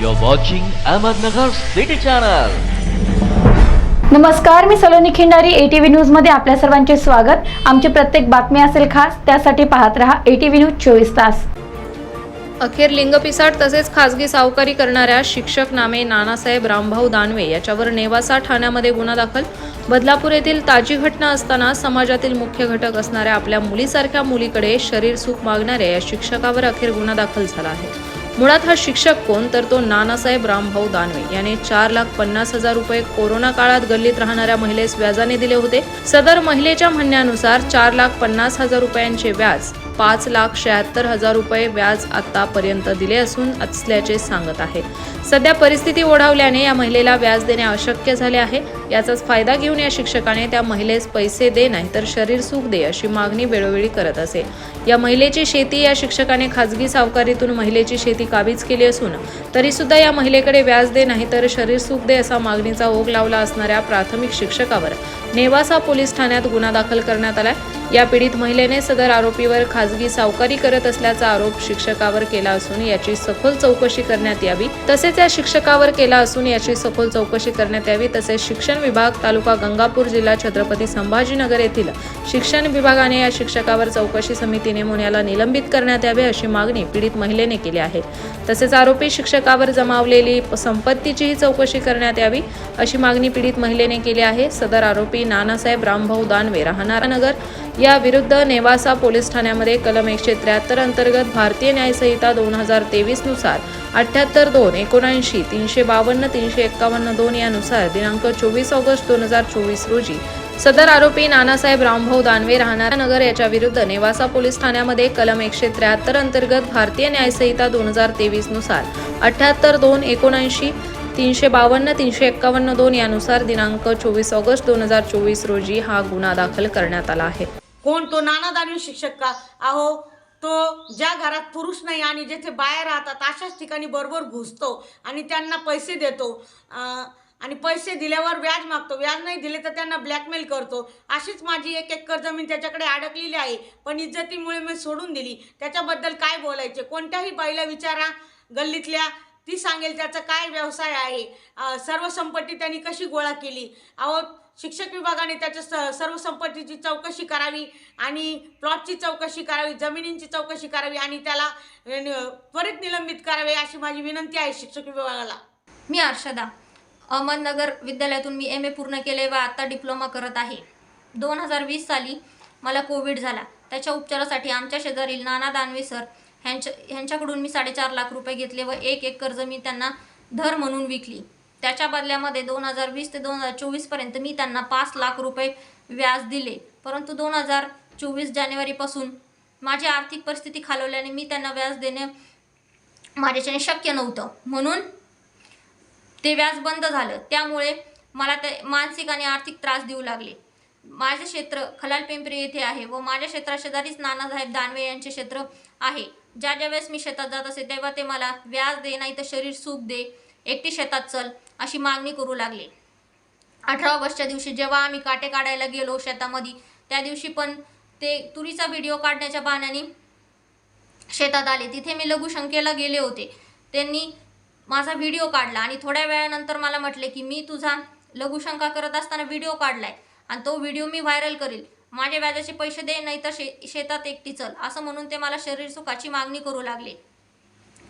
You're watching Ahmednagar City Channel. नमस्कार मी Saloni Khindari ATV न्यूजमध्ये आपल्या सर्वांचे स्वागत. आमची प्रत्येक बातमी असेल खास त्यासाठी पाहत रहा एटीव्ही न्यूज चोवीस तास. अखेर लिंगपिसाट तसेच खासगी सावकारी करणाऱ्या शिक्षक नामे नानासाहेब रामभाऊ दानवे याच्यावर नेवासा ठाण्यामध्ये गुन्हा दाखल. बदलापूर येथील ताजी घटना असताना समाजातील मुख्य घटक असणाऱ्या आपल्या मुलीसारख्या मुलीकडे शरीर सुख मागणाऱ्या या शिक्षकावर अखेर गुन्हा दाखल झाला आहे. मुळात हा शिक्षक कोण तर तो नानासाहेब रामभाऊ दानवे. याने चार लाख पन्नास हजार रुपये कोरोना काळात गल्लीत राहणाऱ्या महिलेस व्याजाने दिले होते. सदर महिलेच्या म्हणण्यानुसार चार लाख पन्नास हजार रुपयांचे व्याज पाच लाख शहात्तर हजार रुपये व्याज आतापर्यंत दिले असून असल्याचे सांगत आहे. सध्या परिस्थिती ओढावल्याने या महिलेला व्याज देणे अशक्य झाले आहे. याचाच फायदा घेऊन या शिक्षकाने त्या महिलेस पैसे दे नाही तर शरीर सुख दे अशी मागणी वेळोवेळी करत असे. या महिलेची शेती या शिक्षकाने खाजगी सावकारीतून महिलेची शेती काबीज केली असून तरी सुद्धा या महिलेकडे व्याज दे नाही तर शरीर सुख दे असा मागणीचा ओघ लावला असणाऱ्या प्राथमिक शिक्षकावर नेवासा पोलीस ठाण्यात गुन्हा दाखल करण्यात आलाय. या पीडित महिलेने सदर आरोपीवर खाजगी सावकारी करत असल्याचा आरोप शिक्षकावर केला असून याची सखोल चौकशी करण्यात यावी. तसेच या शिक्षकावर केला असून याची सखोल चौकशी करण्यात यावी. तसेच शिक्षण विभाग तालुका गंगापूर जिल्हा छत्रपती संभाजीनगर येथील शिक्षण विभागाने या शिक्षकावर चौकशी समिती नेमून याला निलंबित करण्यात यावे अशी मागणी पीडित महिलेने केली आहे. तसेच आरोपी शिक्षकावर जमावलेली संपत्तीचीही चौकशी करण्यात यावी अशी मागणी पीडित महिलेने केली आहे. सदर आरोपी नानासाहेब रामभाऊ दानवे राहणार नगर याविरुद्ध नेवासा पोलीस ठाण्यामध्ये कलम एकशे त्र्याहत्तर अंतर्गत भारतीय न्यायसंहिता दोन हजार तेवीसनुसार अठ्ठ्याहत्तर दोन एकोणऐंशी तीनशे बावन्न तीनशे एक्कावन्न दोन यानुसार दिनांक चोवीस ऑगस्ट दोन हजार चोवीस रोजी सदर आरोपी नानासाहेब रामभाऊ दानवे राहणार नगर याच्या विरुद्ध नेवासा पोलीस ठाण्यामध्ये कलम एकशे त्र्याहत्तर अंतर्गत भारतीय न्यायसंहिता दोन हजार तेवीसनुसार अठ्ठ्याहत्तर दोन एकोणऐंशी तीनशे बावन्न तीनशे एक्कावन्न दोन यानुसार दिनांक चोवीस ऑगस्ट दोन हजार चोवीस रोजी हा गुन्हा दाखल करण्यात आला आहे. कोण तो नाना दानवी शिक्षक का? अहो तो ज्या घरात पुरुष नाही आणि जेथे बाया राहतात अशाच ठिकाणी बरोबर घुसतो आणि त्यांना पैसे देतो. आणि पैसे दिल्यावर व्याज मागतो. व्याज नाही दिले तर त्यांना ब्लॅकमेल करतो. अशीच माझी एक एकर जमीन त्याच्याकडे अडकलेली आहे. पण इज्जतीमुळे मी सोडून दिली. त्याच्याबद्दल काय बोलायचे? कोणत्याही बाईला विचारा. गल्लीतल्या ती सांगेल त्याचा काय व्यवसाय आहे. सर्व संपत्ती त्यांनी कशी गोळा केली? अहो शिक्षक विभागाने त्याच्या स सर्व संपत्तीची चौकशी करावी आणि प्लॉटची चौकशी करावी जमिनींची चौकशी करावी आणि त्याला त्वरित निलंबित करावे अशी माझी विनंती आहे शिक्षक विभागाला. मी अर्षदा अहमदनगर विद्यालयातून मी एम ए पूर्ण केले व आता डिप्लोमा करत आहे. दोन हजार वीस साली मला कोविड झाला. त्याच्या उपचारासाठी आमच्या शेजारील नाना दानवे सर ह्यांच्या ह्यांच्याकडून मी साडेचार लाख रुपये घेतले व एक एक कर्ज मी त्यांना धर म्हणून विकली. त्याच्या बदल्यामध्ये दोन हजार वीस ते दोन हजार चोवीसपर्यंत मी त्यांना पाच लाख रुपये व्याज दिले. परंतु दोन हजार चोवीस जानेवारीपासून माझी आर्थिक परिस्थिती खालवल्याने मी त्यांना व्याज देणे माझ्याच्याने शक्य नव्हतं. म्हणून ते व्याज बंद झालं. त्यामुळे मला ते मानसिक आणि आर्थिक त्रास देऊ लागले. माझे क्षेत्र खलाल पिंपरी येथे आहे व माझ्या क्षेत्राशेजारीच नानासाहेब दानवे यांचे क्षेत्र आहे. ज्या ज्या वेळेस मी शेतात जात असे तेव्हा ते मला व्याज दे नाही तर शरीर सूप दे एकटी शेतात चल. अशी मागणी करू लागले. अठरा ऑगस्टच्या दिवशी जेव्हा आम्ही काटे काढायला गेलो शेतामध्ये त्या दिवशी पण ते तुरीचा व्हिडिओ काढण्याच्या बहाण्याने शेतात आले. तिथे मी लघुशंकेला गेले होते. त्यांनी माझा व्हिडिओ काढला आणि थोड्या वेळानंतर मला म्हटले की मी तुझा लघुशंका करत असताना व्हिडिओ काढलाय आणि तो व्हिडिओ मी व्हायरल करील. माझ्या व्याजाचे पैसे दे नाही तर शे शेतात एकटी चल. असं म्हणून ते मला शरीर सुखाची मागणी करू लागले.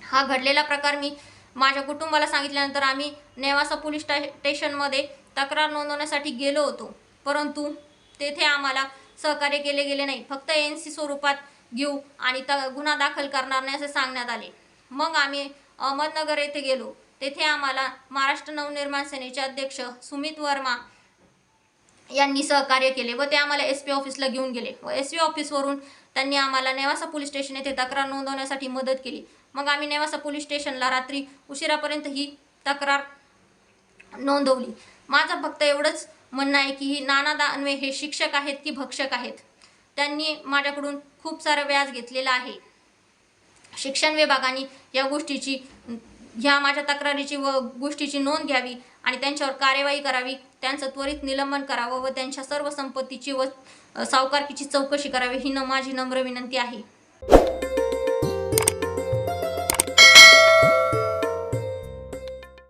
हा घडलेला प्रकार मी माझ्या कुटुंबाला सांगितल्यानंतर आम्ही नेवासा पोलीस स्टा स्टेशनमध्ये तक्रार नोंदवण्यासाठी गेलो होतो. परंतु तेथे आम्हाला सहकार्य केले गेले नाही. फक्त एन सी स्वरूपात घेऊ आणि त गुन्हा दाखल करणार नाही असे सांगण्यात आले. मग आम्ही अहमदनगर येथे गेलो. तेथे आम्हाला महाराष्ट्र नवनिर्माण सेनेचे अध्यक्ष सुमित वर्मा यांनी सहकार्य केले व ते आम्हाला एस पी ऑफिसला घेऊन गेले व एस पी ऑफिसवरून त्यांनी आम्हाला नेवासा पोलीस स्टेशन येथे तक्रार नोंदवण्यासाठी मदत केली. मग आम्ही नेवासा पोलीस स्टेशनला रात्री उशिरापर्यंत ही तक्रार नोंदवली. माझं फक्त एवढंच म्हणणं आहे की ही नाना दानवे हे शिक्षक आहेत की भक्षक आहेत? त्यांनी माझ्याकडून खूप सारं व्याज घेतलेलं आहे. शिक्षण विभागाने या गोष्टीची ह्या माझ्या तक्रारीची व गोष्टीची नोंद घ्यावी आणि त्यांच्यावर कार्यवाही करावी त्यांचं त्वरित निलंबन करावं व त्यांच्या सर्व संपत्तीची व सावकारकीची चौकशी करावी ही न माझी नम्र विनंती आहे.